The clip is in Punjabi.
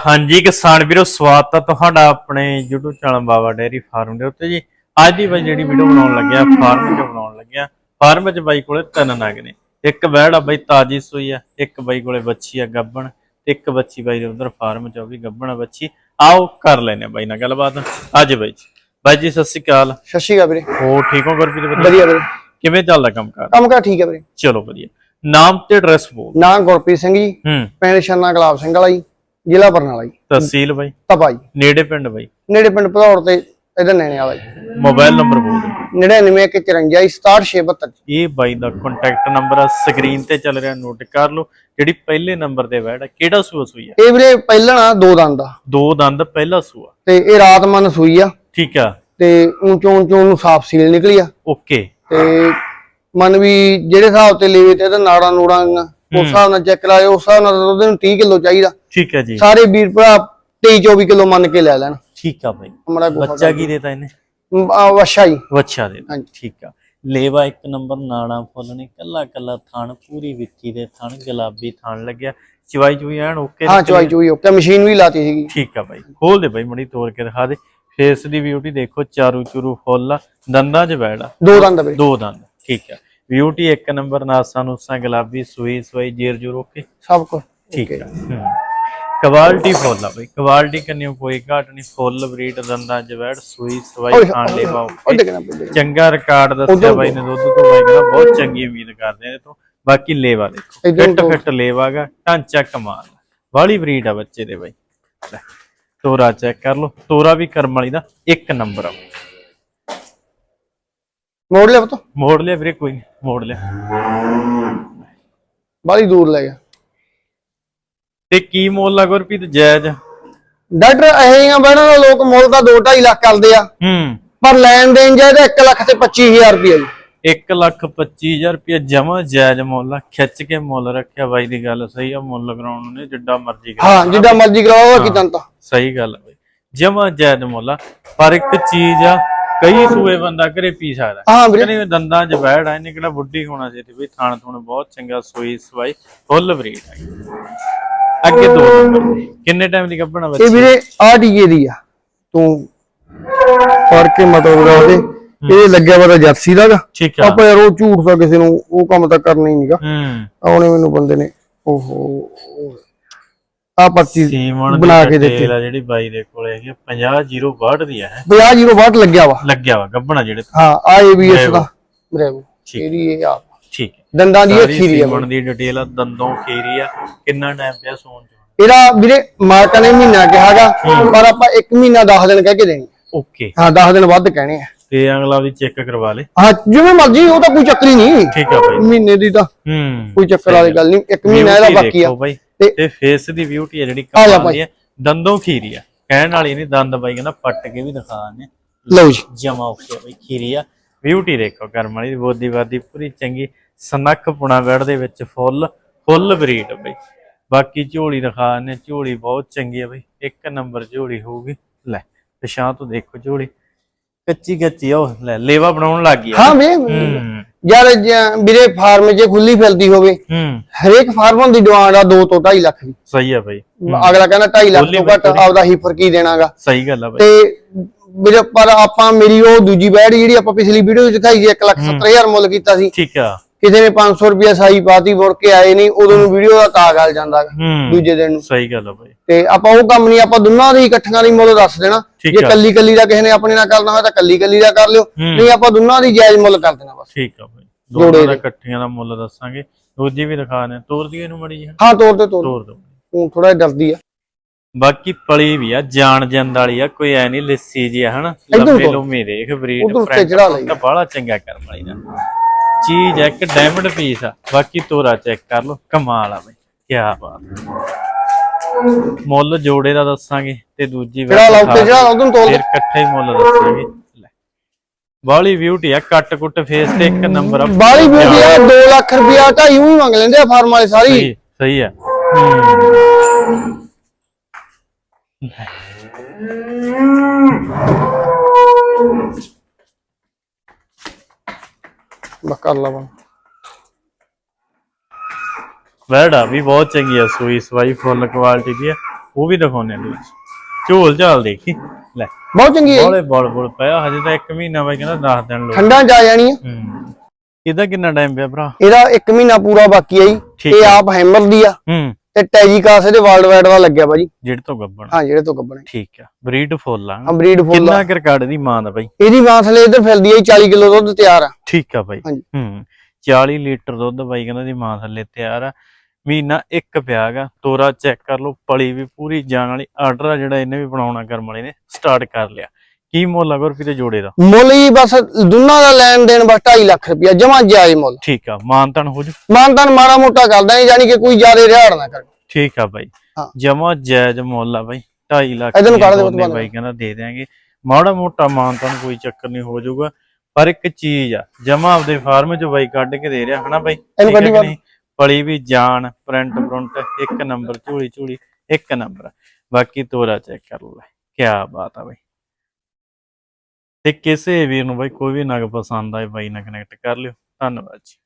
ਹਾਂਜੀ ਕਿਸਾਨ ਵੀਰੋ ਸਵਾਗਤ ਹੈ ਤੁਹਾਡਾ ਆਪਣੇ YouTube channel Baba dairy farm ਦੇ ਉੱਤੇ ਜੀ। ਅੱਜ ਦੀ ਬਾਈ ਜਿਹੜੀ ਵੀਡੀਓ ਬਣਾਉਣ ਲੱਗਿਆ ਫਾਰਮ 'ਚ ਬਣਾਉਣ ਲੱਗਿਆ ਫਾਰਮ 'ਚ ਬਾਈ ਕੋਲੇ ਤਿੰਨ ਨਗ ਨੇ। ਇੱਕ ਬੈੜ ਆ ਬਾਈ ਤਾਜੀ ਸੂਈ ਆ ਇੱਕ ਬਾਈ ਕੋਲੇ ਬੱਚੀ ਆ ਗੱਬਣ ਤੇ ਇੱਕ ਬੱਚੀ ਬਾਈ ਦੇ ਉਧਰ ਫਾਰਮ 'ਚ ਉਹ ਵੀ ਗੱਬਣ ਆ ਬੱਚੀ ਆਓ ਕਰ ਲੈਨੇ ਬਾਈ ਨਾਲ ਗੱਲਬਾਤ। ਅੱਜ ਬਾਈ ਜੀ। ਬਾਈ ਜੀ ਸਤਿ ਸ਼੍ਰੀ ਅਕਾਲ। ਸਤਿ ਸ਼੍ਰੀ ਅਕਾਲ ਵੀਰੇ। ਹੋਰ ਠੀਕ ਹੋ ਗੁਰਪ੍ਰੀਤ ਵਧੀਆ ਵਧੀਆ ਵੀਰੇ। ਕਿਵੇਂ ਚੱਲਦਾ ਕੰਮ ਕਾਰ ਕੰਮ ਕਾ ਠੀਕ ਹੈ ਵੀਰੇ। ਚਲੋ ਵਧੀਆ। ਨਾਮ ਤੇ ਐਡਰੈਸ ਬੋਲ ਨਾਂ ਗੁਰਪ੍ਰੀਤ ਸਿੰਘ ਜੀ। ਪਿੰਡ ਛੰਨਾ ਗੁਲਾਬ ਸਿੰਘ ਵਾਲਾ ਜੀ। ਜ਼ਿਲ੍ਹਾ ਬਰਨਾਲਾ ਜੀ। ਤਹਿਸੀਲ ਬਾਈ। ਤਪਾ ਜੀ। ਨੇੜੇ ਪਿੰਡ ਬਾਈ। ਨੇੜੇ ਪਿੰਡ ਭਦੌੜ ਤੇ ਇਹਦਾ ਨੈਣੇ ਵਾਲਾ ਜੀ। ਮੋਬਾਈਲ ਨੰਬਰ ਬੋਲ ਦਿਓ। 9954 6772 ਇਹ ਬਾਈ ਦਾ ਕੰਟੈਕਟ ਨੰਬਰ ਆ ਸਕਰੀਨ ਤੇ ਚੱਲ ਰਿਹਾ ਨੋਟ ਕਰ ਲਓ। ਜਿਹੜੀ ਪਹਿਲੇ ਨੰਬਰ ਤੇ ਵੈੜ ਆ ਕਿਹੜਾ ਸੂਆ ਸੂਈ ਆ? ਇਹ ਵੀਰੇ ਪਹਿਲਾਂ ਨਾ ਦੋ ਦੰਦ ਆ। ਦੋ ਦੰਦ ਪਹਿਲਾ ਸੂਆ। ਤੇ ਇਹ ਰਾਤ ਮਨ ਸੂਈ ਆ। ਠੀਕ ਆ। ਤੇ ਉਂਚੋਂ ਉਂਚੋਂ ਨੂੰ ਸਾਫ਼ ਸੀਲ ਨਿਕਲੀ ਆ। ਓਕੇ। ਤੇ ਮਨ ਵੀ ਜਿਹੜੇ ਹਿਸਾਬ ਤੇ ਲੇਵੇ ਤੇ ਇਹਦਾ ਨਾੜਾ ਨੂੜਾਂ ਉਸ ਹਿਸਾਬ ਨਾਲ ਚੈੱਕ ਕਰਾਏ ਉਸ ਹਿਸਾਬ ਨਾਲ ਉਹਦੇ ਨੂੰ 30 ਕਿਲੋ ਚਾਹੀਦਾ। ਠੀਕ ਹੈ ਜੀ। ਸਾਰੇ ਵੀਰ ਭਰਾ 23 24 ਕਿਲੋ ਮੰਨ ਕੇ ਲੈ ਲੈਣ। ਠੀਕ ਆ ਬਾਈ। ਹਮਾਰਾ ਬੱਚਾ ਕੀ ਦੇਤਾ ਇਹਨੇ? ਵਸ਼ਾ ਜੀ। ਵੱਛਾ ਦੇ। ਠੀਕ ਆ। ਲੇਵਾ ਇੱਕ ਨੰਬਰ ਨਾੜਾ ਫੁੱਲ ਨੇ। ਕੱਲਾ ਕੱਲਾ ਥਣ ਪੂਰੀ ਵਿੱਕੀ ਦੇ ਥਣ ਗੁਲਾਬੀ ਥਣ ਲੱਗਿਆ। ਚਵਾਈ ਚੁਈ ਐਨ ਓਕੇ ਹਾਂ ਚਵਾਈ ਚੂਈ ਓਕੇ। ਮਸ਼ੀਨ ਵੀ ਲਾਤੀ ਸੀਗੀ। ਠੀਕ ਆ ਬਾਈ। ਖੋਲ ਦੇ ਬਾਈ ਮੜੀ ਤੋੜ ਕੇ ਦਿਖਾ ਦੇ। ਫੇਸ ਦੀ ਬਿਊਟੀ ਦੇਖੋ ਚਾਰੂ ਚੂਰੂ ਫੁੱਲ ਦੰਦਾਂ 'ਚ ਬੈੜ ਦੋ ਦੰਦ ਦੋ ਦੰਦ। ਠੀਕ ਆ। ਬਿਊਟੀ ਇੱਕ ਨੰਬਰ ਨਾਸਾਂ ਨੂਸਾਂ ਗੁਲਾਬੀ ਸੂਈ ਸਵਾਈ ਜੇਰ ਜੂਰ ਓਕੇ? ਸਭ ਕੁਝ ਠੀਕ ਆ ਕੁਆਲਿਟੀ ਫੁੱਲ ਆ ਬਈ। ਕੁਆਲਿਟੀ ਕੰਨਿਓ ਕੋਈ ਘਾਟ ਨਹੀਂ। ਫੁੱਲ ਬਰੀਡ ਦੰਦਾਂ ਚ ਵੈੜ ਸੂਈ ਸਵਾਈ ਖਾਣ ਲਈ ਪਾਓ। ਚੰਗਾ ਰਿਕਾਰਡ ਦੱਸਿਆ ਬਾਈ ਨੇ ਦੁੱਧ ਤੋਂ ਬਾਈ ਕਹਿੰਦਾ ਬਹੁਤ ਚੰਗੀ ਉਮੀਦ ਕਰਦੇ ਆ ਇਹ ਤੋਂ। ਬਾਕੀ ਲੇਵਾ ਦੇਖੋ। ਫਿੱਟ ਫਿੱਟ ਲੇਵਾਗਾ ਢਾਂਚਾ ਕਮਾਲ। ਵਾਲੀ ਬਰੀਡ ਆ ਬੱਚੇ ਦੇ ਬਾਈ। ਤੋਰਾ ਚੈੱਕ ਕਰ ਲਓ। ਤੋਰਾ ਵੀ ਕਰਮ ਵਾਲੀ ਦਾ ਇੱਕ ਨੰਬਰ ਆ। ਮੋੜ ਲਿਆ ਪਤਾ। ਮੋੜ ਲਿਆ ਵੀਰੇ ਕੋਈ ਨੀ, ਮੋੜ ਲਿਆ। ਬਾਲੀ ਦੂਰ ਲੈ ਗਿਆ। ਤੇ ਕੀ ਮੁੱਲ ਆ ਗੁਰਪ੍ਰੀਤ ਜਾਇਜ਼? ਡਾਕਟਰ ਜਿਹੀਆਂ ਬੈਣਾਂ ਦਾ ਲੋਕ ਮੁੱਲ ਦਾ 2.5 ਲੱਖ ਕਰਦੇ ਆ। ਹੂੰ। ਪਰ ਲੈਣ ਦੇਣ ਜਾਇਦਾ 1 ਲੱਖ ਤੇ 25000 ਰੁਪਏ ਜੀ। ਇੱਕ ਲੱਖ ਪੱਚੀ ਹਜ਼ਾਰ ਰੁਪਏ ਜਮਾ ਜਾਇਜ਼ ਮੁੱਲ ਆ। ਖਿੱਚ ਕੇ ਮੁੱਲ ਰੱਖਿਆ ਬਾਈ ਦੀ ਗੱਲ ਸਹੀ ਆ ਮੁੱਲ ਕਰਾਉਣ ਨੂੰ ਨੇ ਜਿੱਡਾ ਮਰਜ਼ੀ ਕਰਾ ਹਾਂ ਜਿੱਦਾਂ ਮਰਜ਼ੀ ਕਰਾਓ ਕਿ ਤਾਂ ਸਹੀ ਗੱਲ ਆ ਬਾਈ। ਜਮਾ ਜਾਇਜ਼ ਮੁੱਲ ਆ। ਪਰ ਇੱਕ ਚੀਜ਼ ਆ ਕਈ ਸੂਏ ਬੰਦਾ ਘਰੇ ਪੀ ਸਕਦਾ। ਹਾਂ ਵੀਰੇ। ਕਹਿੰਦੇ ਦੰਦਾਂ 'ਚ ਬੈੜ ਆ ਇਹਨੇ ਕਿਹੜਾ ਬੁੱਢੀ ਹੋਣਾ ਸੀ ਤੇ ਵੀ ਥਾਣ ਥੁਣ ਬਹੁਤ ਚੰਗਾ ਸੋਈ ਸਵਾਈ ਫੁੱਲ ਬਰੀਡ ਆ। ਅੱਗੇ ਦੋ ਨੰਬਰ ਕਿੰਨੇ ਟਾਈਮ ਦੀ ਕੱਢਣਾ ਇਹ ਬੱਚੀ? ਵੀਰੇ ਆ ਡੀਏ ਦੀ ਆ। ਤੂੰ ਫੜ ਕੇ ਮਤਲਬ ਦਾ। ਉਹਦੇ ਇਹ ਲੱਗਿਆ ਵਾ ਜਰਸੀ ਦਾ ਗਾ। ਠੀਕ ਆ। ਆਪਾਂ ਯਾਰ ਉਹ ਝੂਠ ਦਾ ਕਿਸੇ ਨੂੰ ਉਹ ਕੰਮ ਤਾਂ ਕਰਨਾ ਹੀ ਨਹੀਂਗਾ ਹੂੰ। ਆਉਣੇ ਮੈਨੂੰ ਬੰਦੇ ਨੇ। ਓਹੋ। ਆ ਪਰਚੀ ਬਣਾ ਕੇ ਦਿੱਤੀ। ਆ ਜਿਹੜੀ ਬਾਈ ਦੇ ਕੋਲੇ ਹੈਗੀ 50 ਜ਼ੀਰੋ ਵਾਟ ਦੀ ਆ ਹੈ 50 ਜੀਰੋ ਵਾਟ ਲੱਗਿਆ ਵਾ। ਲੱਗਿਆ ਵਾ ਗੱਬਣਾ ਜਿਹੜੇ। ਹਾਂ ਆ ਏਬੀਐਸ। ਦਾ। ਬਰੇਵੋ ਠੀਕ। ਇਹਦੀ ਇਹ ਆ ਠੀਕ। ਹੈ ਦੰਦਾਂ ਦੀ ਸਾਰੀ ਅੱਖੀ ਦੀ ਆ ਸੀਮਣ ਦੀ ਡਿਟੇਲ ਆ ਦੰਦੋਂ ਖੀਰੀ ਆ ਕਿੰਨਾ ਟਾਈਮ ਪਿਆ ਸੌਣ ਚ? ਇਹਦਾ ਵੀਰੇ ਮਾਰਕਾ ਨੇ ਮਹੀਨਾ ਕਿਹਾਗਾ ਪਰ ਆਪਾਂ 1 ਮਹੀਨਾ 10 ਦਿਨ ਕਹਿ ਕੇ ਦੇਣੀ ਓਕੇ ਹਾਂ 10 ਦਿਨ ਵੱਧ ਕਹਿਣੇ ਆ। ਤੇ ਅਗਲਾ ਵੀ ਚੈੱਕ ਕਰਵਾ ਲੇ। ਹਾਂ ਜਿਵੇਂ ਮਰਜ਼ੀ ਉਹ ਤਾਂ ਕੋਈ ਚੱਕਰ ਹੀ ਨਹੀਂ। ਠੀਕ ਆ ਬਾਈ। ਮਹੀਨੇ ਦੀ ਤਾਂ ਹੂੰ। ਕੋਈ ਚੱਕਰ ਵਾਲੀ ਗੱਲ ਨਹੀਂ 1 ਮਹੀਨਾ ਇਹਦਾ ਬਾਕੀ ਆ। ਦੇਖੋ ਬਾਈ। ਤੇ- ਫੇਸ ਦੀ ਬਿਊਟੀ ਆ ਜਿਹੜੀ ਕਮਾਲ ਦੀ ਆ ਦੰਦੋਂ ਖੀਰੀ ਆ। ਕਹਿਣ ਵਾਲੀ ਨਹੀਂ ਦੰਦ ਬਾਈ ਕਹਿੰਦਾ ਪੱਟ ਕੇ ਵੀ ਦਿਖਾ ਨੇ ਲਓ ਜੀ। ਜਮਾ ਓਕੇ ਬਾਈ ਖੀਰੀ ਆ। ਬਿਊਟੀ ਦੇਖੋ ਕਰਮ ਵਾਲੀ ਦੀ ਬੋਦੀ ਬਾਦੀ ਪੂਰੀ ਚੰਗੀ। ਸਨੱਖ ਪੁਣਾ ਵੜ ਦੇ ਵਿੱਚ ਫੁੱਲ ਫੁੱਲ ਬਰੀਡ ਬਈ। ਬਾਕੀ ਝੋਲੀ ਦਿਖਾ ਨੇ ਝੋਲੀ ਬਹੁਤ ਚੰਗੀ ਆ ਬਈ। ਇੱਕ ਨੰਬਰ ਝੋਲੀ ਹੋਊਗੀ। ਲੈ ਪਛਾਂ ਤੋਂ ਦੇਖੋ ਝੋਲੀ। ਕੱਚੀ ਕੱਚੀ ਉਹ। ਲੈ ਲੇਵਾ ਬਣਾਉਣ ਲੱਗ ਗਈ ਹਾਂ ਵੇ। ਹੂੰ। ਯਾਰ ਵੀਰੇ ਫਾਰਮ 'ਚ ਖੁੱਲੀ ਫਿਰਦੀ ਹੋਵੇ ਹੂੰ। ਹਰੇਕ ਫਾਰਮ ਦੀ ਡਿਮਾਂਡ ਆ 2 ਤੋਂ 2.5 ਲੱਖ ਦੀ। ਸਹੀ ਆ ਬਈ। ਅਗਲਾ ਕਹਿੰਦਾ 2.5 ਲੱਖ ਤੋਂ ਘੱਟ ਆਪਦਾ ਹੀ ਫਰਕੀ ਦੇਣਾਗਾ। ਸਹੀ ਗੱਲ ਆ ਬਈ। ਤੇ ਵੀਰੇ ਪਰ ਆਪਾਂ ਮੇਰੀ ਉਹ ਦੂਜੀ ਬੈਡ ਜਿਹੜੀ ਆਪਾਂ ਪਿਛਲੀ ਵੀਡੀਓ ਵਿੱਚ ਦਿਖਾਈ ਸੀ 1 ਲੱਖ 70000 ਮੁੱਲ ਕੀਤਾ ਸੀ। ਠੀਕ ਆ। ਕਿਸੇ ਨੇ 500 ਰੁਪਿਆ ਸਾਈ ਪਾਤੀ ਮੁੜ ਕੇ ਆਏ ਨਹੀਂ ਉਦੋਂ ਨੂੰ ਵੀਡੀਓ ਦਾ ਤਾਂ ਗੱਲ ਜਾਂਦਾ ਦੂਜੇ ਦਿਨ ਨੂੰ। ਸਹੀ ਗੱਲ ਆ ਬਈ। ਤੇ ਆਪਾਂ ਉਹ ਕੰਮ ਨਹੀਂ ਆਪਾਂ ਦੋਨਾਂ ਦੀ ਇਕੱਠੀਆਂ ਦੀ ਮੁੱਲ ਦੱਸ ਦੇਣਾ। ਜੇ। ਕੱਲੀ ਕੱਲੀ ਦਾ ਕਿਸੇ ਨੇ ਆਪਣੇ ਨਾਲ ਕਰਨਾ ਹੋਇਆ ਤਾਂ ਕੱਲੀ ਕੱਲੀ ਦਾ ਕਰ ਲਿਓ। ਨਹੀਂ ਆਪਾਂ ਦੋਨਾਂ ਦੀ ਜਾਇਜ਼ ਮੁੱਲ ਕਰ ਦੇਣਾ ਬਸ। ਠੀਕ ਆ ਜੋੜੇ ਦੋਨਾਂ ਦਾ। ਇਕੱਠੀਆਂ ਦਾ ਮੁੱਲ ਦੱਸਾਂਗੇ। ਦੂਜੀ ਵੀ ਦਿਖਾ ਨੇ ਤੋਰ ਦੀ ਇਹਨੂੰ ਮੜੀ ਜੀ ਹਾਂ ਤੋਰ ਤੇ ਤੋਰ ਦੋ। ਹੁਣ ਥੋੜਾ ਡਰਦੀ ਆ। ਬਾਕੀ ਪਲੀ ਵੀ ਆ ਜਾਣ ਜੰਦ ਵਾਲੀ ਆ ਕੋਈ ਐ ਨਹੀਂ ਲੱਸੀ ਜੀ ਆ ਹਨਾ? ਲੰਬੇ। ਲੰਮੇ ਦੇਖ ਬਰੀਡ। ਤਾਂ ਬਾਹਲਾ ਚੰਗਾ ਕਰਮ ਵਾਲੀ ਦਾ ਚੀਜ਼ ਇੱਕ ਡਾਇਮੰਡ ਪੀਸ ਆ। ਬਾਕੀ ਤੋਰਾ ਚੈੱਕ ਕਰ ਲਓ। ਕਮਾਲ ਆ ਬਈ ਕੀ ਬਾਤ। ਮੁੱਲ ਜੋੜੇ ਦਾ ਦੱਸਾਂਗੇ ਤੇ ਦੂਜੀ ਜਿਹੜਾ ਲਾਉ ਤੇ ਜਿਹੜਾ ਉਦੋਂ ਤੋਲ ਫਿਰ ਇਕੱਠੇ ਹੀ ਮੁੱਲ ਦੱਸਾਂਗੇ। ਬਾਲੀ ਬਿਊਟੀ ਆ ਕੱਟ ਕੁੱਟ ਫੇਸ ਤੇ ਇੱਕ ਨੰਬਰ ਆ। ਬਾਲੀ ਬਿਊਟੀ ਆ 2 ਲੱਖ ਰੁਪਿਆ ਢਾਈ ਵੀ ਮੰਗ ਲੈਂਦੇ ਆ ਫਾਰਮ ਵਾਲੇ ਸਾਰੀ। ਸਹੀ ਸਹੀ ਆ। ਹੂੰ। ਬਸ ਵੈੜਾ ਵੀ ਬਹੁਤ ਚੰਗੀ ਆ ਸੂਈ ਸਵਾਈ ਫੁੱਲ ਕੁਆਲਿਟੀ ਦੀ ਆ। ਉਹ ਵੀ ਦਿਖਾਉਣੇ ਆ ਝੋਲ ਝਾਲ ਦੇਖੀ? ਲੈ। ਬਹੁਤ ਚੰਗੀ ਹੈ ਬੋਲੇ ਬੋਲ ਬੋਲ ਪਿਆ ਹਜੇ ਤਾਂ 1 ਮਹੀਨਾ ਬਾਈ ਕਹਿੰਦਾ 10 ਦਿਨ ਲੋ ਠੰਡਾਂ ਆ ਜਾਣੀ ਆ। ਹੂੰ। ਇਹਦਾ ਕਿੰਨਾ ਟਾਈਮ ਪਿਆ ਭਰਾ? ਇਹਦਾ 1 ਮਹੀਨਾ ਪੂਰਾ ਬਾਕੀ ਆ ਜੀ। ਇਹ ਆਪ ਹੈਮਰ ਦੀ ਆ। ਹੂੰ। ਤੇ ਟੈਜੀਕਾਸ ਇਹਦੇ ਵਰਲਡ ਵਾਈਡ ਦਾ ਲੱਗਿਆ ਭਾਜੀ। ਜਿਹੜੇ ਤੋਂ ਗੱਬਣ। ਹਾਂ ਜਿਹੜੇ ਤੋਂ ਕੱਪਣੇ ਠੀਕ ਆ। ਬਰੀਡ ਫੁੱਲ ਆ। ਆ ਬਰੀਡ ਫੁੱਲ ਕਿੰਨਾ ਕੁ ਰਿਕਾਰਡ ਦੀ ਮਾਂ ਦਾ ਬਾਈ? ਇਹਦੀ ਮਾਸਲੇ ਇਧਰ ਫਿਰਦੀ ਆ ਜੀ, 40 ਕਿਲੋ ਦੁੱਧ ਤਿਆਰ ਆ। ਠੀਕ ਆ ਬਾਈ। ਹਾਂਜੀ। ਹੂੰ। 40 ਲੀਟਰ ਦੁੱਧ ਬਾਈ ਕਹਿੰਦਾ ਦੀ ਮਾਂ ਥੱਲੇ ਤਿਆਰ ਆ। ਮਹੀਨਾ ਇੱਕ ਪਿਆਗਾ ਤੋਰਾ ਚੈੱਕ ਕਰ ਲਓ ਪਲੀ ਵੀ ਪੂਰੀ ਜਾਣ ਵਾਲੀ ਆਰਡਰ ਆ ਜਿਹੜਾ ਇਹਨੇ ਵੀ ਬਣਾਉਣਾ ਕਰਮ ਵਾਲੇ ਨੇ ਸਟਾਰਟ ਕਰ ਲਿਆ। ਕੀ ਮੁੱਲ ਆ ਗੁਰਪ੍ਰੀਤ ਦੇ ਜੋੜੇ ਦਾ? ਮੁੱਲ ਹੀ ਬਸ ਦੋਨਾਂ ਦਾ ਲੈਣ ਦੇਣ ਬਸ 2.5 ਲੱਖ ਰੁਪਇਆ ਜਮਾ ਜਾਇਜ਼ ਮੁੱਲ। ਠੀਕ ਆ ਮਾਨਤਨ ਹੋ ਜੂ? ਮਾਨਤਾਨ ਮਾੜਾ ਮੋਟਾ ਕਰਦਾ ਨਹੀਂ ਜਾਨੀ ਕਿ ਕੋਈ ਜ਼ਿਆਦਾ ਰਿਹਾੜ ਨਾ ਕਰੇ। ਠੀਕ ਆ ਬਾਈ। ਜਮਾ ਜਾਇਜ਼ ਮੁੱਲ ਆ ਬਾਈ 2.5 ਲੱਖ ਇਹਦੇ ਨੂੰ ਦੀਆਂ ਕੱਢ ਦੇ। ਬਾਈ ਕਹਿੰਦਾ ਦੇ ਦਿਆਂਗੇ। ਮਾੜਾ ਮੋਟਾ ਮਾਨਤਨ ਕੋਈ ਚੱਕਰ ਨਹੀਂ ਹੋ ਜਾਊਗਾ ਪਰ ਇੱਕ ਚੀਜ਼ ਆ ਜਮਾ ਆਪਦੇ ਫਾਰਮ ਚ ਬਾਈ ਕੱਢ ਕੇ ਦੇ ਰਿਹਾ ਹਨਾ ਬਾਈ? ਇਹਨੂੰ ਕੱਢੀ? ਪਲੀ ਵੀ ਜਾਨ ਪ੍ਰਿੰਟ ਪ੍ਰਿੰਟ ਇੱਕ ਨੰਬਰ ਝੂਲੀ ਝੂਲੀ, ਇੱਕ ਨੰਬਰ ਬਾਕੀ ਤੋਰਾ ਚੈੱਕ ਕਰ ਲੈ ਕੀ ਬਾਤ ਆ ਬਈ। ਤੇ ਕਿਸੇ ਵੀਰ ਨੂੰ ਬਾਈ ਕੋਈ ਵੀ ਨਗ ਪਸੰਦ ਆਏ, ਬਾਈ ਨਾਲ ਕਨੈਕਟ ਕਰ ਲਿਓ। ਧੰਨਵਾਦ ਜੀ।